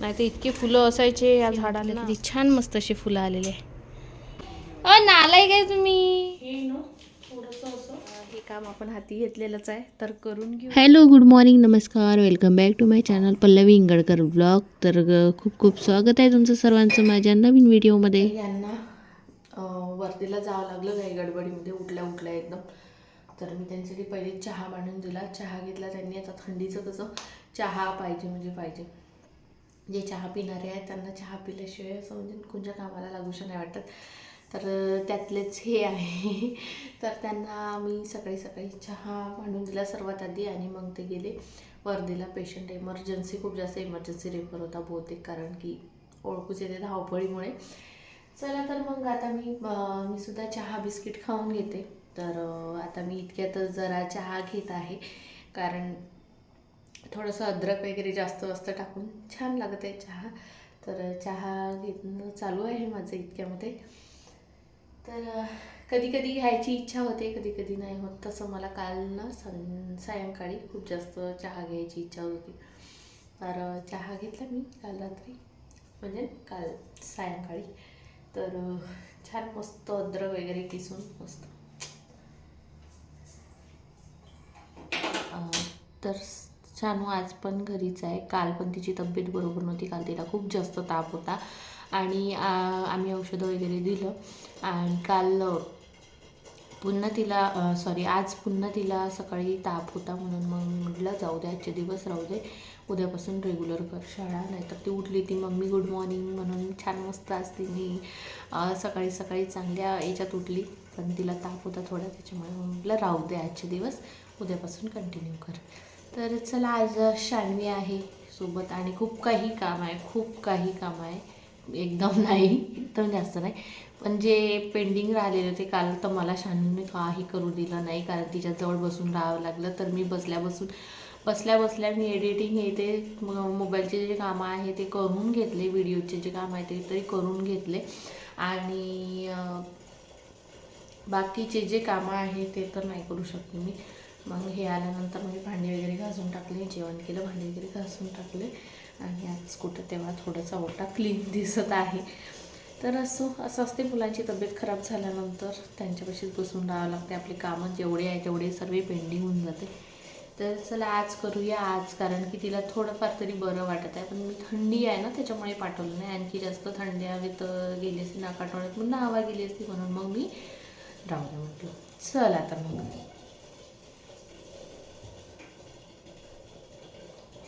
नाही तर इतकी फुलं असायचे या झाडाला किती छान मस्त अशी फुलं आलेले अ नालाय काय तुम्ही? हे काम आपण हाती घेतलेलंच आहे तर करून घेऊ. हॅलो गुड मॉर्निंग नमस्कार welcome back to my channel Pallavi Ingadkar blog तर ग- खूप खूप स्वागत आहे तुमचं सर्वांचं माझ्या नवीन व्हिडिओमध्ये. यांना वरतीला जावं लागलं काही गडबडीमध्ये उठल्या उठल्या एकदम. तर मी त्यांच्यासाठी पहिले चहा मांडून दिला. चहा घेतला त्यांनी आता थंडीचं कसं चहा पाहिजे म्हणजे पाहिजे. जे चहा पिणारे आहेत त्यांना चहा पिल्याशिवाय असं म्हणजे कोणत्या कामाला लागूशा नाही वाटत. तर त्यातलेच हे आहे. तर त्यांना मी सकाळी सकाळी चहा मांडून दिला सर्वात आधी आणि मग ते गेले. वर्धेला पेशंट इमर्जन्सी खूप जास्त इमर्जन्सी रेफर होता बहुतेक कारण की ओळखूच येते धावपळीमुळे. चला तर मग आता मी मी सुद्धा चहा बिस्किट खाऊन घेते. तर आता मी इतक्यातच जरा चहा घेत आहे. कारण थोडंसं अद्रक वगैरे जास्त जास्त टाकून छान लागत आहे चहा. तर चहा घेणं चालू आहे माझं इतक्यामध्ये. तर कधी कधी घ्यायची इच्छा होते कधी कधी नाही होत. तसं मला काल ना सं सायंकाळी खूप जास्त चहा घ्यायची इच्छा होती. तर चहा घेतला मी काल रात्री. म्हणजे काल सायंकाळी. तर छान मस्त अद्रक वगैरे किसून मस्त. तर छान आज पण घरीच आहे. काल पण तिची तब्येत बरोबर नव्हती. काल तिला खूप जास्त ताप होता. आणि आम्ही औषधं वगैरे दिलं. आणि काल पुन्हा तिला सॉरी आज पुन्हा तिला सकाळी ताप होता म्हणून मग म्हटलं जाऊ दे आजचे दिवस राहू दे. उद्यापासून रेग्युलर कर शाळा. नाहीतर ती उठली ती मम्मी गुड मॉर्निंग म्हणून छान मस्त आज तिने सकाळी सकाळी चांगल्या याच्यात उठली. पण तिला ताप होता थोडा. त्याच्यामुळे म्हटलं राहू दे आजचे दिवस. उद्यापासून कंटिन्यू कर. तर चला आज शान्वी आहे सोबत आणि खूप काही काम आहे खूप काही काम आहे. एकदम नाही एकदम जास्त नाही. पण जे पेंडिंग राहिलेलं ते काल तर मला शानूने काही करू दिलं नाही कारण तिच्याजवळ बसून राहावं लागलं. तर मी बसल्या बसून बसल्या बसल्या मी एडिटिंग हे ते मोबाईलचे जे कामं आहे ते करून घेतले व्हिडिओचे जे काम आहे ते तरी करून घेतले. आणि बाकीचे जे कामं आहे ते तर नाही करू शकते मी. मग हे आल्यानंतर मी भांडी वगैरे घासून टाकले जेवण केलं भांडी वगैरे घासून टाकले आणि आज कुठं तेव्हा थोडासा ओटा क्लीन दिसत आहे. तर असो असं असते मुलांची तब्येत खराब झाल्यानंतर त्यांच्यापाशीच बसून राहावं लागते. आपली कामं जेवढे आहे तेवढे सर्व पेंडिंग होऊन जाते. तर चला आज करूया आज कारण की तिला थोडंफार तरी बरं वाटत आहे. पण मी थंडी आहे ना त्याच्यामुळे पाठवलं नाही. आणखी जास्त थंडी हवेत तर गेली असती नाकाटवण्यात पुन्हा हवा गेली असती म्हणून मग मी राहू म्हटलं. चला आता मग.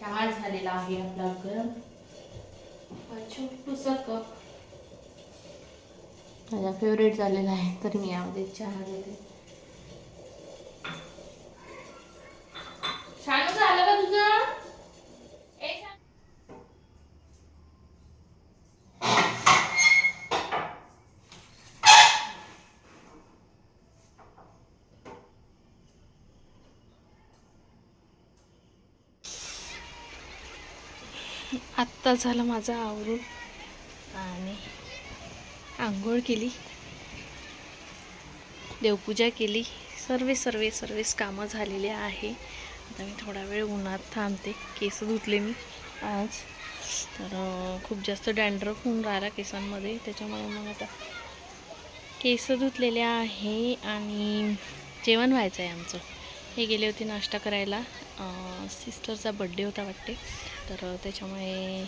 चहा झालेला आहे आपला गरम हा छोटूसा कप माझा फेवरेट झालेला आहे तर मी यामध्ये चहा घेते छान झालं का तुझं ए, शानू. आत्ता झालं माझं आवरून. आणि आंघोळ केली. देवपूजा केली. सर्व सर्व सर्वच कामं झालेली आहे. आता मी थोडा वेळ उन्हात थांबते. केस धुतले मी आज. तर खूप जास्त डॅन्ड्रफ होऊन राहिला केसांमध्ये. त्याच्यामुळे मग आता केस धुतलेले आहे आणि जेवण व्हायचं आहे आमचं. हे गेले होते नाश्ता करायला. सिस्टरचा बड्डे होता वाटते. तर त्याच्यामुळे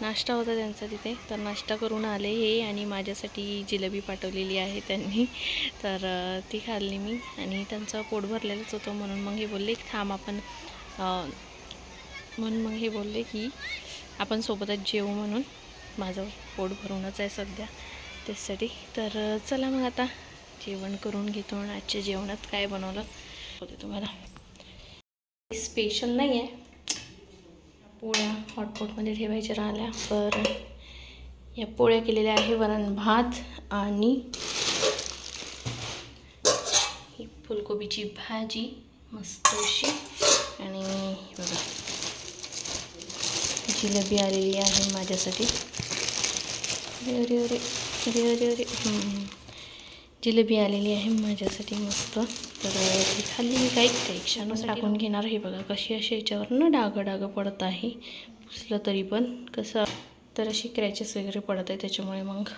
नाश्ता होता त्यांचा तिथे. तर नाश्ता करून आले हे आणि माझ्यासाठी जिलेबी पाठवलेली आहे त्यांनी. तर ती खाल्ली मी आणि त्यांचं पोट भरलेलंच होतं म्हणून मग हे बोलले थांब आपण म्हणून मग हे बोलले की आपण सोबतच जेवू म्हणून. माझं पोट भरूनच आहे सध्या त्यासाठी. तर चला मग आता. जेवण करून घेतो आणि आजच्या जेवणात काय बनवलं. दाखवते तुम्हाला. स्पेशल नाही आहे पोळ्या हॉटपॉटमध्ये ठेवायच्या राहिल्या. तर या पोळ्या केलेल्या आहे वरण भात आणि ही फुलकोबीची भाजी मस्त अशी. आणि बघा जिलेबी आलेली आहे माझ्यासाठी. अरे अरे अरे अरे अरे अरे. जिलेबी आलेली आहे माझ्यासाठी मस्त. तर ती खाल्ली मी काही काही क्षणासाठी टाकून घेणार हे बघा कशी अशी याच्यावर ना डागं डागं पडत आहे. पुसलं तरी पण कसं तर अशी क्रॅचेस वगैरे पडत आहे त्याच्यामुळे मग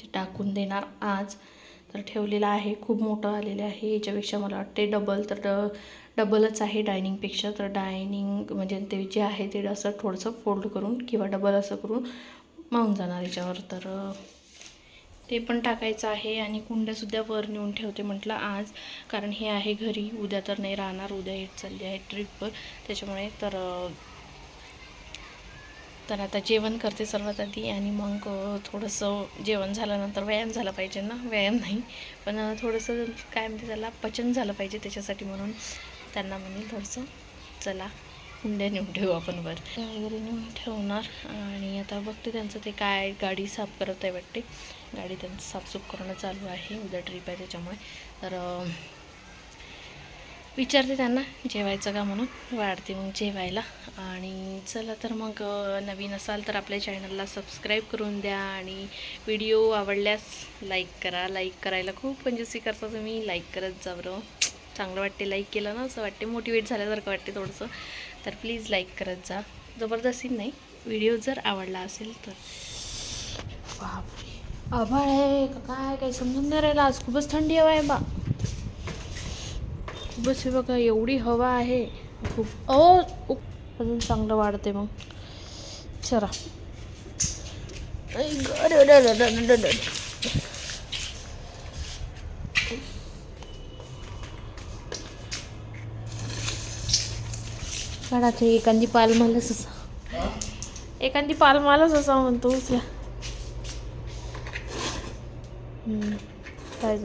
ते टाकून देणार आज. तर ठेवलेलं आहे खूप मोठं आलेलं आहे. याच्यापेक्षा मला वाटते डबल तर ड डबलच आहे डायनिंगपेक्षा तर डायनिंग म्हणजे ते जे आहे ते असं थोडंसं फोल्ड करून किंवा डबल असं करून मावून जाणार याच्यावर. तर ते पण टाकायचं आहे आणि कुंड्यासुद्धा वर नेऊन ठेवते म्हटलं आज. कारण हे आहे घरी. उद्या तर नाही राहणार. उद्या येत चालली आहे ट्रिपवर त्याच्यामुळे तर तर आता जेवण करते सर्वात आधी आणि मग थोडंसं जेवण झाल्यानंतर व्यायाम झाला पाहिजे ना? व्यायाम नाही. पण थोडंसं काय म्हणते त्याला? पचन झालं पाहिजे त्याच्यासाठी म्हणून. त्यांना म्हणेल थोडंसं चला हुंड्या नेऊन ठेवू आपण वर. वगैरे नेऊन ठेवणार. आणि आता बघते त्यांचं ते काय गाडी साफ करत आहे वाटते. गाडी त्यांचं साफसूफ करणं चालू आहे उद्या ट्रिप आहे त्याच्यामुळे. तर विचारते त्यांना जेवायचं का म्हणून. वाढते मग जेवायला. आणि चला तर मग नवीन असाल तर आपल्या चॅनलला सबस्क्राईब करून द्या. आणि व्हिडिओ आवडल्यास लाईक करा. लाईक करायला खूप म्हणजे कंजूसी करता तुम्ही. लाईक करत जा बरं. चांगलं वाटते लाईक केलं ना असं वाटते. मोटिवेट झाल्यासारखं वाटते थोडंसं. तर प्लीज लाईक करत जा. जबरदस्ती नाही. व्हिडिओ जर आवडला असेल तर. बापरे. आभाळ आहे का काय काही समजून नाही राहिलं. आज खूपच थंडी हवा आहे बा. खूपच हे बघा एवढी हवा आहे. खूप ओ उ- अजून चांगलं वाढते मग. चला. काढा ते एखादी पाल मालच असा एखादी पाल मालच असा म्हणतो उचला. काय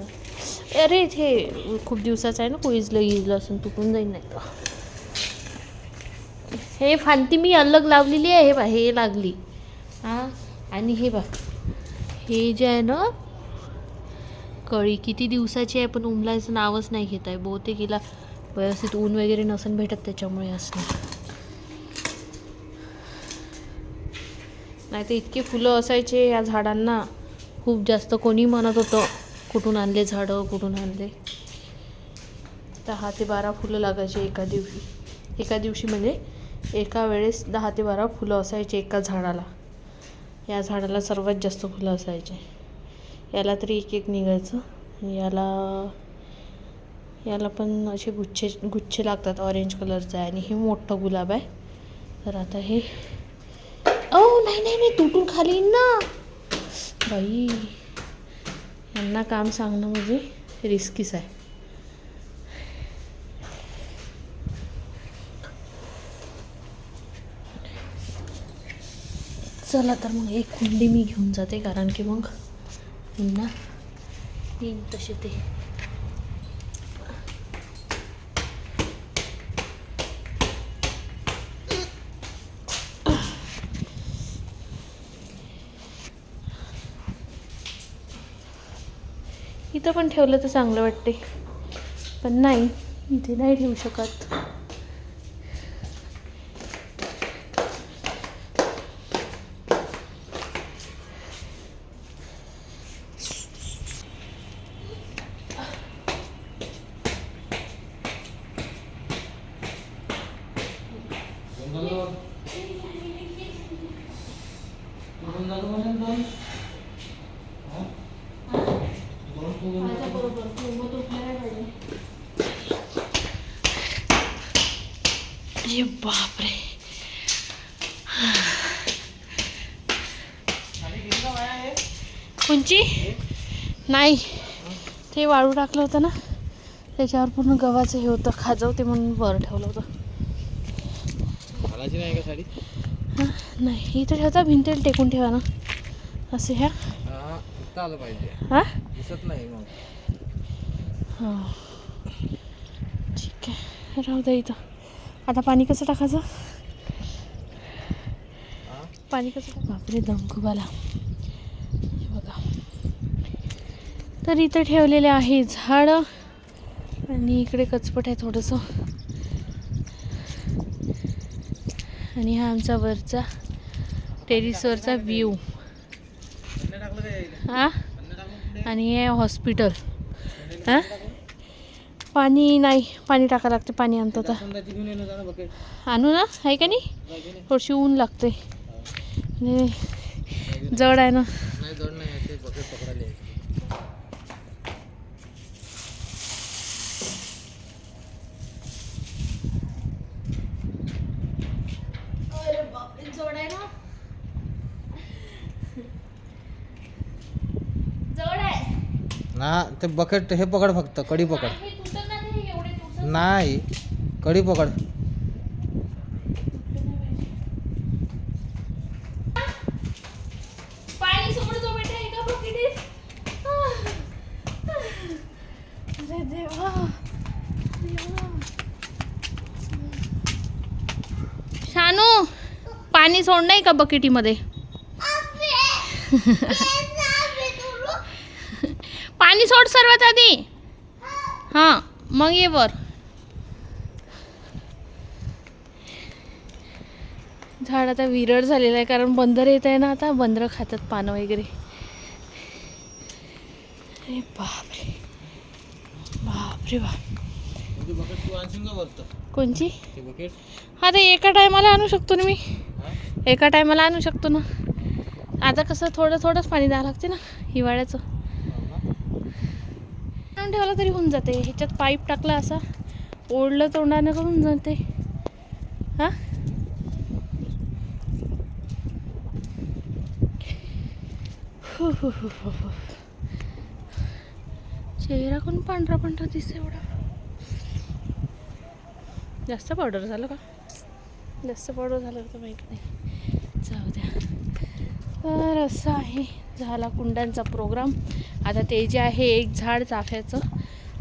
अरे हे खूप दिवसाचं आहे ना कोईजलं इजलं असून तुटून जाईल नाही तर. हे फांती मी अलग लावलेली आहे बा हे लागली. हां? आणि हे बा हे जे आहे ना कळी किती दिवसाची आहे पण उमलायचं नावच नाही घेत आहे. बहुतेक हिला व्यवस्थित ऊन वगैरे नसून भेटत त्याच्यामुळे असं नाही. तर इतके फुलं असायचे या झाडांना. खूप जास्त कोणी म्हणत होतं कुठून आणले झाडं कुठून आणले. दहा ते बारा फुलं लागायचे एका दिवशी. एका दिवशी म्हणजे एका वेळेस दहा ते बारा फुलं असायचे एका झाडाला. या झाडाला सर्वात जास्त फुलं असायचे. याला तरी एक एक निघायचं. याला याला पण असे गुच्छे गुच्छे लागतात ऑरेंज कलरचं आहे आणि हे मोठं गुलाब आहे. तर आता हे ओ नाही नाही नाही तुटून खाली ना. बाई यांना काम सांगणं म्हणजे रिस्कीच आहे. चला तर मग एक कुंडी मी घेऊन जाते कारण की मग ना येईन तसे ते. इथं पण ठेवलं तर चांगलं वाटते पण नाही इथे नाही ठेवू शकत अरे बापरे कोणची नाही ते वाळू टाकलं होतं ना त्याच्यावर पूर्ण गव्हाचं हे होतं खाजवते म्हणून वर ठेवलं होतं. नाही का साडी? हां नाही इथं ठेवता भिंतीला टेकून ठेवा ना. असं ह्या. हा आलं पाहिजे. हां? दिसत नाही मग. हो. ठीक आहे राहू द्या इथं. आता पाणी कसं टाकायचं? हा? पाणी कसं टाक बापरे दम खूप आला हे बघा तर इथं ठेवलेले आहे झाडं. आणि इकडे कचपट आहे थोडंसं. आणि हा आमचा वरचा टेरिसवरचा व्ह्यू. हा? आणि हे हॉस्पिटल. हां? पाणी नाही. पाणी टाका लागते पाणी आणतो तर आणू ना? आहे का नाही? नाही थोडीशी ऊन लागते. आणि जड आहे ना नाही जड नाही ते बकेट पकडायला यायचं. जड आहे ना जड आहे ना ते बकेट हे पकड फक्त कडी पकड. हे नाही एवढे तुटत नाही. कडी पकड. शानू पाणी सोड नाही का बकेटीमध्ये पाणी सोड सर्वात आधी. हां मग ये वर. झाड आता विरळ झालेलं आहे कारण बंदर येत आहे ना आता. बंदरं खातात पानं वगैरे. अरे बापरे. बापरे बाप म्हणजे कोणची? हा ते एका टायमाला आणू शकतो ना मी. एका टायमाला आणू शकतो ना. आता कसं थोडं थोडंच पाणी द्यावं लागते ना हिवाळ्याचं. आणून ठेवलं तरी होऊन जाते. ह्याच्यात पाईप टाकला असा ओढलं तोंडानं करून जाते? हा? चेहरा कोण पांढरा पांढरा दिसते एवढा? जास्त पावडर झालं का? जास्त पावडर झालं तर माहीत नाही. जाऊ द्या. तर असं आहे. झाला कुंड्यांचा प्रोग्राम आता ते जे आहे एक झाड चाफ्याचं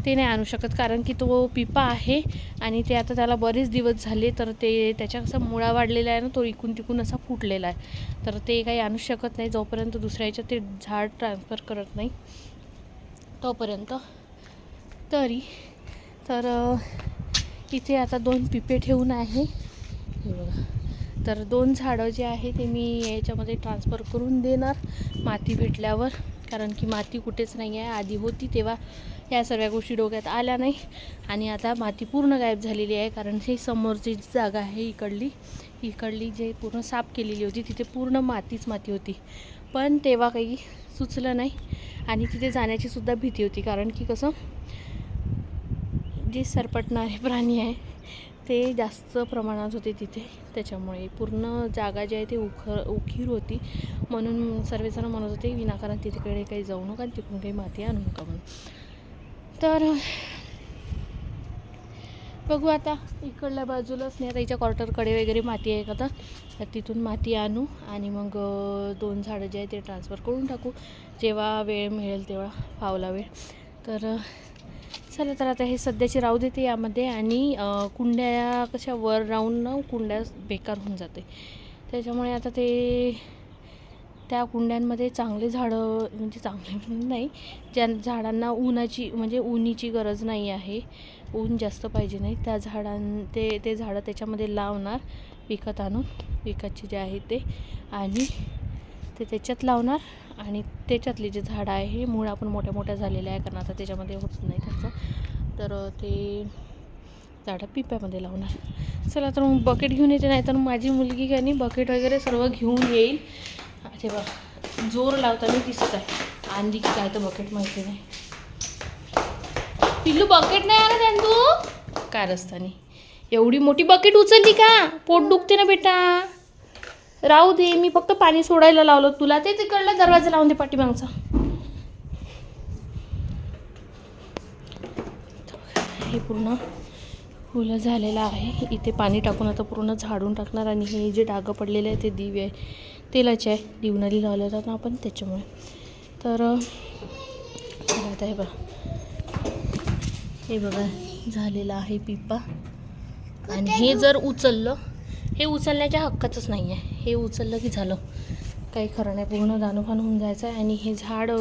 ते नाही आणू शकत कारण की तो पिपा आहे आणि ते आता त्याला बरेच दिवस झाले तर ते त्याच्या कसा मुळा वाढलेला आहे ना तो इकून तिकून असा फुटलेला आहे. तर ते काही आणू शकत नाही जोपर्यंत दुसऱ्या याच्यात ते झाड ट्रान्सफर करत नाही. तोपर्यंत. तरी. तर इथे आता दोन पिपे ठेवून आहे. हे बघा. तर दोन झाडं जे आहे ते मी याच्यामध्ये ट्रान्सफर करून देणार माती भेटल्यावर. कारण की माती कुठेच नाही आहे. आधी होती तेव्हा या सर्व गोष्टी डोक्यात आल्या नाही. आणि आता माती पूर्ण गायब झालेली आहे. कारण हे समोरची जी जागा आहे इकडली इकडली जे पूर्ण साफ केलेली होती तिथे पूर्ण मातीच माती होती. पण तेव्हा काही सुचलं नाही. आणि तिथे जाण्याची सुद्धा भीती होती. कारण की कसं जे सरपटणारे प्राणी आहे ते जास्त प्रमाणात होते तिथे. त्याच्यामुळे पूर्ण जागा जी आहे ती उखर उखीर होती. म्हणून सर्वजण म्हणत होते विनाकारण तिकडे काही जाऊ नका आणि तिकडून काही माती आणू नका म्हणून. तर बघू आता इकडल्या बाजूलाच नाही आता हिच्या क्वार्टरकडे वगैरे माती आहे का तर? तिथून माती आणू आणि मग दोन झाडं जे आहे ते ट्रान्सफर करून टाकू. जेव्हा वेळ मिळेल तेव्हा फावला वेळ. तर चला तर आता हे सध्याची राहू देते यामध्ये आणि कुंड्या कशा वर राहून ना कुंड्या बेकार होऊन जाते. त्याच्यामुळे आता ते त्या कुंड्यांमध्ये चांगले झाडं म्हणजे चांगले नाही ज्या झाडांना उन्हाची म्हणजे उन्हीची गरज नाही आहे ऊन जास्त पाहिजे नाही त्या झाडां ते ते झाडं त्याच्यामध्ये लावणार विकत आणून विकतचे जे आहे ते. आणि ते त्याच्यात लावणार आणि त्याच्यातले जे झाडं आहे हे मुळा आपण मोठ्या मोठ्या झालेल्या आहे कारण आता त्याच्यामध्ये होत नाही त्याचं. तर ते झाडं पिप्यामध्ये लावणार. चला तर मग बकेट घेऊन येते नाही तर माझी मुलगी काय नाही बकेट वगैरे सर्व घेऊन येईल. ते बघ जोर लावताना दिसत आहे. आणली की काय तर बकेट माहिती नाही. पिल्लू बकेट नाही आला त्यान तू? काय रस्तानी एवढी मोठी बकेट उचलली का? पोट दुखते ना बेटा. राहू दे मी फक्त पाणी सोडायला लावलं तुला. ते तिकडला दरवाजा लावून दे पाठीमागचा. हे पूर्ण फुलं झालेलं आहे. इथे पाणी टाकून आता पूर्ण झाडून टाकणार आणि हे जे डागं पडलेले आहे ते दिवे आहे तेलाचे आहे. दिवणारी लावले जातं ना आपण त्याच्यामुळे. तर आता हे बघा. हे बघा झालेलं आहे पिपा. आणि हे जर उचललं हे उचलण्याच्या हक्काचंच नाही आहे हे उचललं की झालं. काही खरं नाही. पूर्ण दानोफान होऊन जायचं आहे आणि हे झाड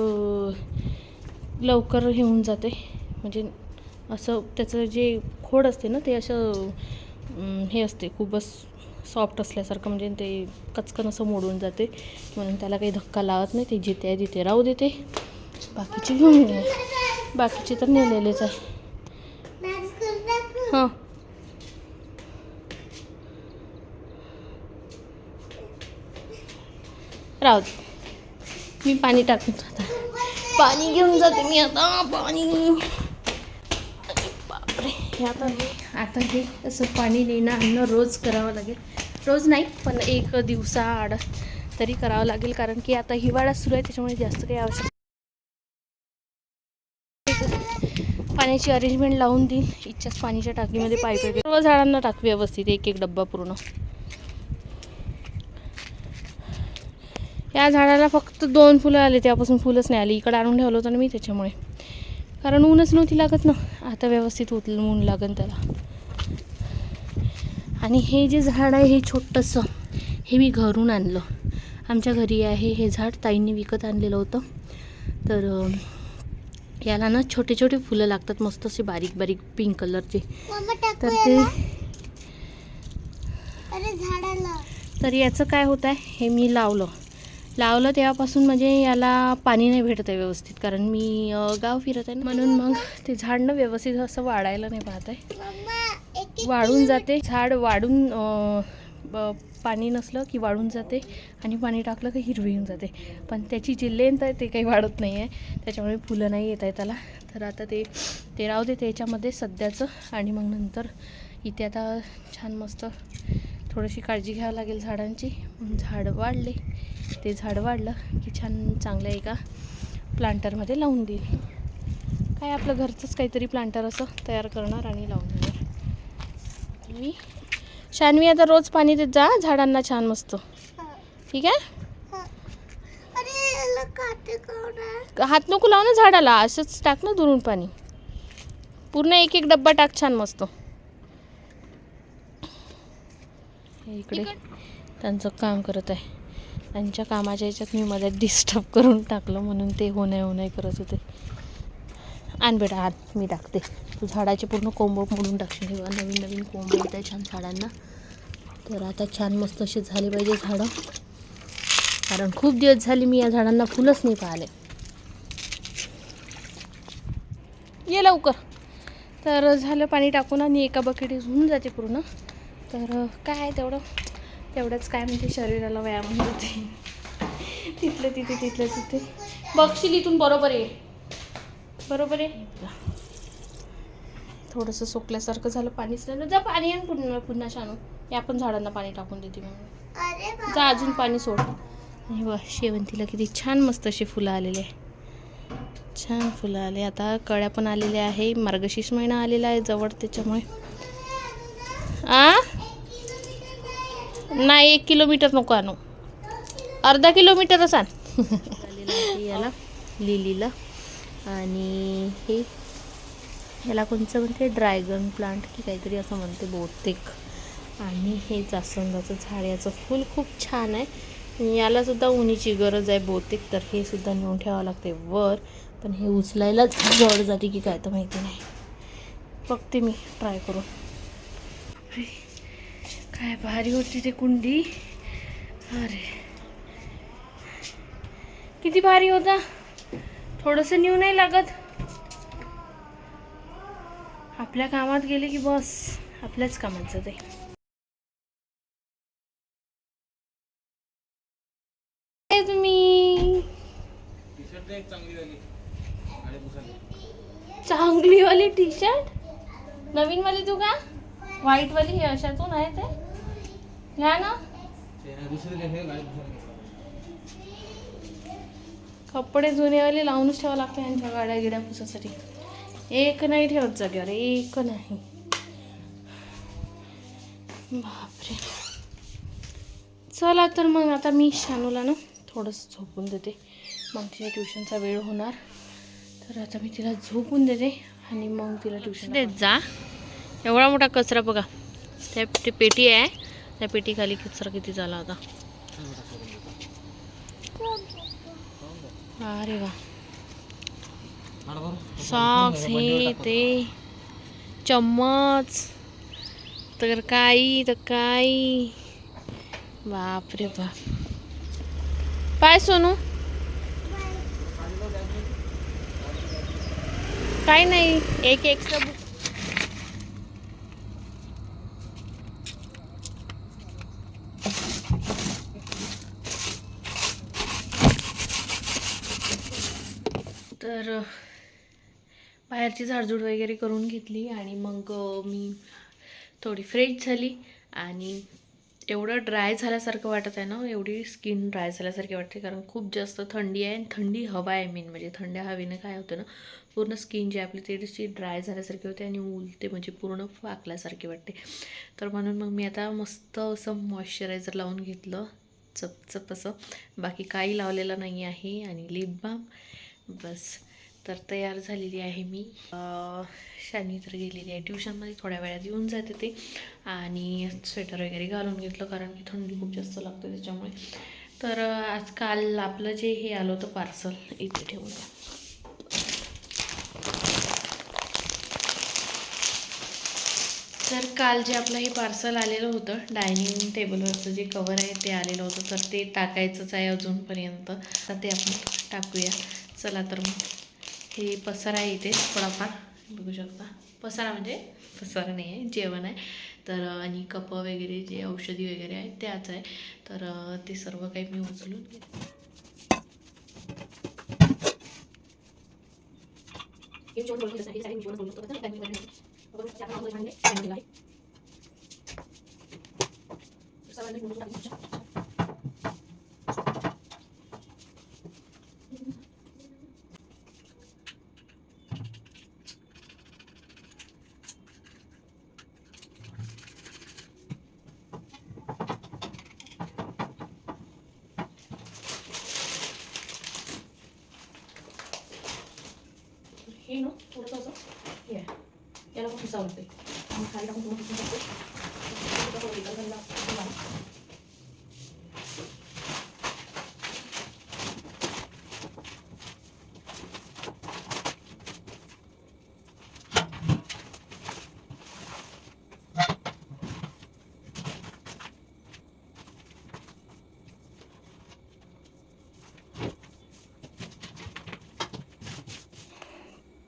लवकर हे होऊन जाते. म्हणजे असं त्याचं जे खोड असते ना ते असं हे असते. खूपच सॉफ्ट असल्यासारखं म्हणजे ते कचकन असं मोडून जाते. म्हणून त्याला काही धक्का लावत नाही. ते जिथे आहे तिथे राहू देते. बाकीचे घेऊन ये बाकीचे तर नेलेलेच आहे. राहू दे. मी पाणी टाकून आता पाणी घेऊन जाते मी आता पाणी. बापरे. हे आता हे आता हे असं पाणी नेणं आणणं रोज करावं लागेल. रोज नाही पण एक दिवसा आड तरी करावं लागेल कारण की आता हिवाळा सुरू आहे त्याच्यामुळे जास्त काही आवश्यक पाण्याची अरेंजमेंट लावून देईल इच्छाच पाण्याच्या टाकीमध्ये पाईप सर्व झाडांना टाक व्यवस्थित एक एक डब्बा पूर्ण. या झाडाला फक्त दोन फुलं आले त्यापासून फुलंच नाही आली. इकडे आणून ठेवलं होतं ना मी त्याच्यामुळे. कारण ऊनच नव्हती लागत ना. आता व्यवस्थित होत ऊन लागन त्याला. आणि हे जे झाड आहे हे छोटंसं हे मी घरून आणलं. आमच्या घरी आहे हे झाड. ताईंनी विकत आणलेलं होतं. तर याला ना छोटे छोटे फुलं लागतात. मस्त असे बारीक बारीक पिंक कलरचे. तर ते तर याचं काय होत आहे हे मी लावलं. लावलं तेव्हापासून म्हणजे याला पाणी नाही भेटत आहे व्यवस्थित कारण मी गाव फिरत आहे म्हणून मग ते झाड ना व्यवस्थित असं वाढायला नाही पाहत आहे. वाढून जाते. झाड वाढून पाणी नसलं की वाढून जाते आणि पाणी टाकलं की हिरवी होऊन जाते. पण त्याची जी लेंथ आहे ते काही वाढत नाही आहे. त्याच्यामुळे फुलं नाही येत आहे त्याला. तर आता ते ते राहू दे त्याच्यामध्ये सध्याचं आणि मग नंतर इथे आता छान मस्त थोडीशी काळजी घ्यावी लागेल झाडांची. झाड वाढले. ते झाड वाढलं की छान चांगल्या एका प्लांटरमध्ये लावून देईल. काय आपलं घरचंच काहीतरी प्लांटर असं तयार करणार आणि लावून देणार. मी शान्वी आता रोज पाणी देत जा झाडांना छान मस्त. ठीक आहे? हात नको लाव ना झाडाला असंच टाक ना दुरून पाणी. पूर्ण एक एक डब्बा टाक छान मस्त. इकडे. त्यांचं काम करत आहे. त्यांच्या कामाच्या याच्यात मी मध्ये डिस्टर्ब करून टाकलं म्हणून ते होणे होणे करत होते. आण बेटा आण मी टाकते. तू झाडाचे पूर्ण कोंब मोडून टाकशील. किंवा नवीन नवीन कोंब येत आहे छान झाडांना. तर आता छान मस्त असे झाले पाहिजे झाडं. कारण खूप दिवस झाले मी या झाडांना फुलंच नाही पाहिले. ये लवकर. तर झालं पाणी टाकून आणि एका बकेटीत होऊन जाते पूर्ण. तर काय आहे तेवढं? तेवढंच काय म्हणते शरीराला व्यायाम होते तिथलं तिथे तिथलं तिथे. बघशील इथून बरोबर आहे बरोबर आहे थोडंसं सुकल्यासारखं झालं पाणीच नाही जा पाणी आण पुन्हा पुन्हा शानू. या पण झाडांना पाणी टाकून देते मग जा अजून पाणी सोड. आणि वा शेवंतीला किती छान मस्त अशी फुलं आलेले आहे छान फुलं आले. आता कळ्या पण आलेल्या आहे. मार्गशीर्ष महिना आलेला आहे जवळ त्याच्यामुळे. आ? नाही एक किलोमीटर नको आणू. अर्धा किलोमीटरच आण याला लिलीला. आणि हे ह्याला कोणचं म्हणते? ड्रॅगन प्लांट की काहीतरी असं म्हणते बहुतेक. आणि हे जास्वंदाचं झाड याचं फूल खूप छान आहे. यालासुद्धा उन्हीची गरज आहे बहुतेक तर हे सुद्धा नेऊन ठेवावं लागते वर. पण हे उचलायला जड जाते की काय तर माहिती नाही. बघते मी ट्राय करून. काय भारी होती ते कुंडी. अरे. किती भारी होता. थोडंसं न्यू नाही लागत. आपल्या कामात गेले की बस आपल्याच कामात जाते. तुम्ही. चांगली वाली टी शर्ट नवीन वाली तू का? व्हाईट वाली हे अशातून आहे ते? घ्या ना? कपडे जुनेवाले लावूनच ठेवावं लागतं यांच्या गाड्या गिड्या पुसासाठी. एक नाही ठेवत जागेवर एक नाही. बापरे. चला तर मग आता मी शानूला ना थोडंसं झोपून देते. मग तिच्या ट्युशनचा वेळ होणार. तर आता मी तिला झोपून देते आणि मग तिला ट्युशन देत जा. एवढा मोठा कचरा बघा. त्या पेटी आहे. त्या पेटीखाली कचरा किती झाला होता? अरे वा. सॉक्स हे ते चम्मच तर काही तर काही. बापरे बाप. पाय सोनू. काही नाही. एक एक्स्ट्रा बुक तर बाहेरची झाडझूड वगैरे करून घेतली आणि मग मी थोडी फ्रेश झाली आणि एवढं ड्राय झाल्यासारखं वाटत आहे ना एवढी स्किन ड्राय झाल्यासारखी वाटते कारण खूप जास्त थंडी आहे आणि थंडी हवा आहे मेन म्हणजे थंड हवेनं काय होतं ना पूर्ण स्किन जी आपली थोडीशी ड्राय झाल्यासारखी होते आणि उलते म्हणजे पूर्ण फाकल्यासारखी वाटते. तर म्हणून मग मी आता मस्त असं मॉइश्चरायझर लावून घेतलं चपचप असं. बाकी काही लावलेलं नाही आहे आणि लिप बाम बस. तर तयार झालेली आहे मी. शानी तर गेलेली आहे. ट्युशनमध्ये थोड्या वेळात येऊन जाते ते. आणि स्वेटर वगैरे घालून घेतलं कारण की थंडी खूप जास्त लागते त्याच्यामुळे. तर आज आजकाल आपलं जे हे आलं होतं पार्सल इथे ठेवून तर काल जे आपलं हे पार्सल आलेलं होतं डायनिंग टेबलवरचं जे कवर आहे ते आलेलं होतं. तर ते टाकायचंच आहे अजूनपर्यंत. तर ते आपण टाकूया. चला तर मग. हे पसारा आहे इथे थोडाफार. बघू शकता. पसारा म्हणजे पसारा नाही आहे जेवण आहे. तर आणि कप वगैरे जे औषधी वगैरे आहे त्याच आहे. तर ते सर्व काही मी उचलून घेते. हे ना थोडंसं असं हे याला खूप पिसा वाटते आणि खाली टाकून थोडं पिसून टाकते थोडं थोडं वेगळं झालं असं झालं.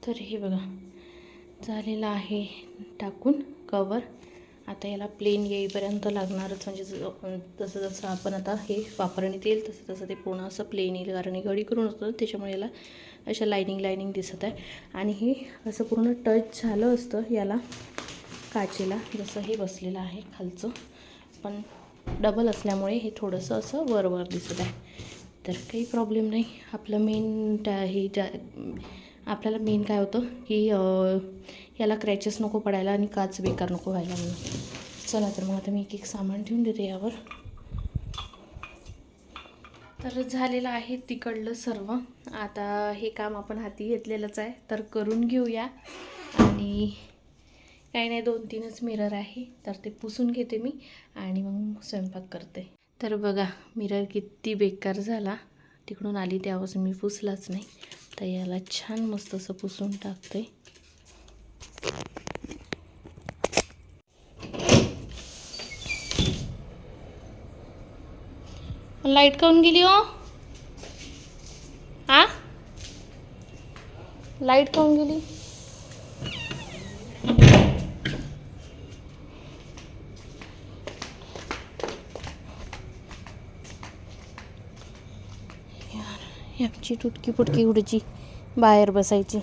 तर हे बघा. झालेलं आहे. टाकून कवर आता याला प्लेन येईपर्यंत लागणारच. म्हणजे जसं जसं आपण आता हे वापरण्यात येईल तसं तसं ते पूर्ण असं प्लेन येईल. कारण घडी करून असतो त्याच्यामुळे याला अशा लाईनिंग लाईनिंग दिसत आहे. आणि हे असं पूर्ण टच झालं असतं याला काचेला. जसं हे बसलेलं आहे खालचं. पण डबल असल्यामुळे हे थोडंसं असं वर वर दिसत आहे. तर काही प्रॉब्लेम नाही. आपलं मेन त्या हे ज्या आपल्याला मेन काय होतं की याला क्रॅचेस नको पडायला आणि काच बेकार नको व्हायला म्हणून. चला तर मग आता मी एक एक सामान ठेवून देते यावर. तर झालेलं आहे तिकडलं सर्व. आता हे काम आपण हाती घेतलेलंच आहे तर करून घेऊया. आणि काही नाही दोन तीनच मिरर आहे तर ते पुसून घेते मी आणि मग स्वयंपाक करते. तर बघा मिरर किती बेकार झाला. तिकडून आली तेव्हापासून मी पुसलाच नाही. तर याला छान मस्त असं पुसून टाकते लाइट काऊन गेली हो? आ? लाइट काऊन गेली? अशी टुटकी तुटकी फुटकी उडची बाहेर बसायची.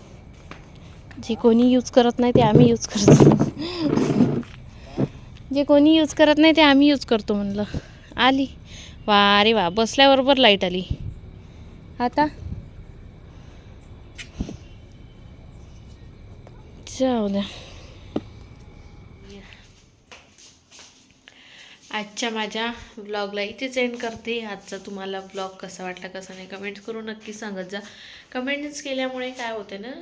जे कोणी यूज करत नाही ते आम्ही यूज करतो. जे कोणी यूज करत नाही ते आम्ही यूज करतो म्हणलं. आली. वा अरे वा बसल्याबरोबर लाइट आली. आता? जाऊ द्या. आजच्या माझ्या ब्लॉगला इथेच एंड करते. आजचा तुम्हाला ब्लॉग कसा वाटला कसा नाही कमेंट्स करून नक्की सांगत जा. कमेंट्स केल्यामुळे काय होते ना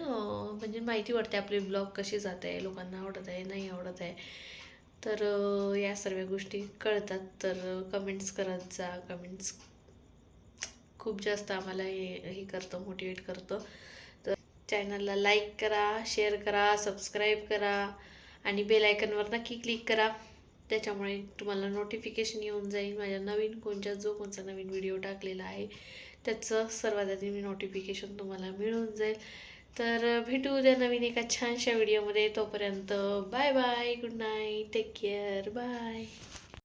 म्हणजे माहिती वाटते आपले ब्लॉग कसे जात आहे लोकांना आवडत आहे नाही आवडत आहे. तर या सर्व गोष्टी कळतात तर कमेंट्स करत जा. कमेंट्स खूप जास्त आम्हाला हे हे करतं मोटिवेट करतं. तर चॅनलला लाईक करा शेअर करा सबस्क्राईब करा. आणि बेल आयकनवर नक्की क्लिक करा. त्याच्यामुळे तुम्हाला नोटिफिकेशन येऊन जाईल. माझ्या नवीन कोणच्या जो कोणचा नवीन व्हिडिओ टाकलेला आहे त्याचं सर्वात आधी मी नोटिफिकेशन तुम्हाला मिळून जाईल. तर भेटू उद्या नवीन एका छानशा व्हिडिओमध्ये तोपर्यंत bye bye good night take care bye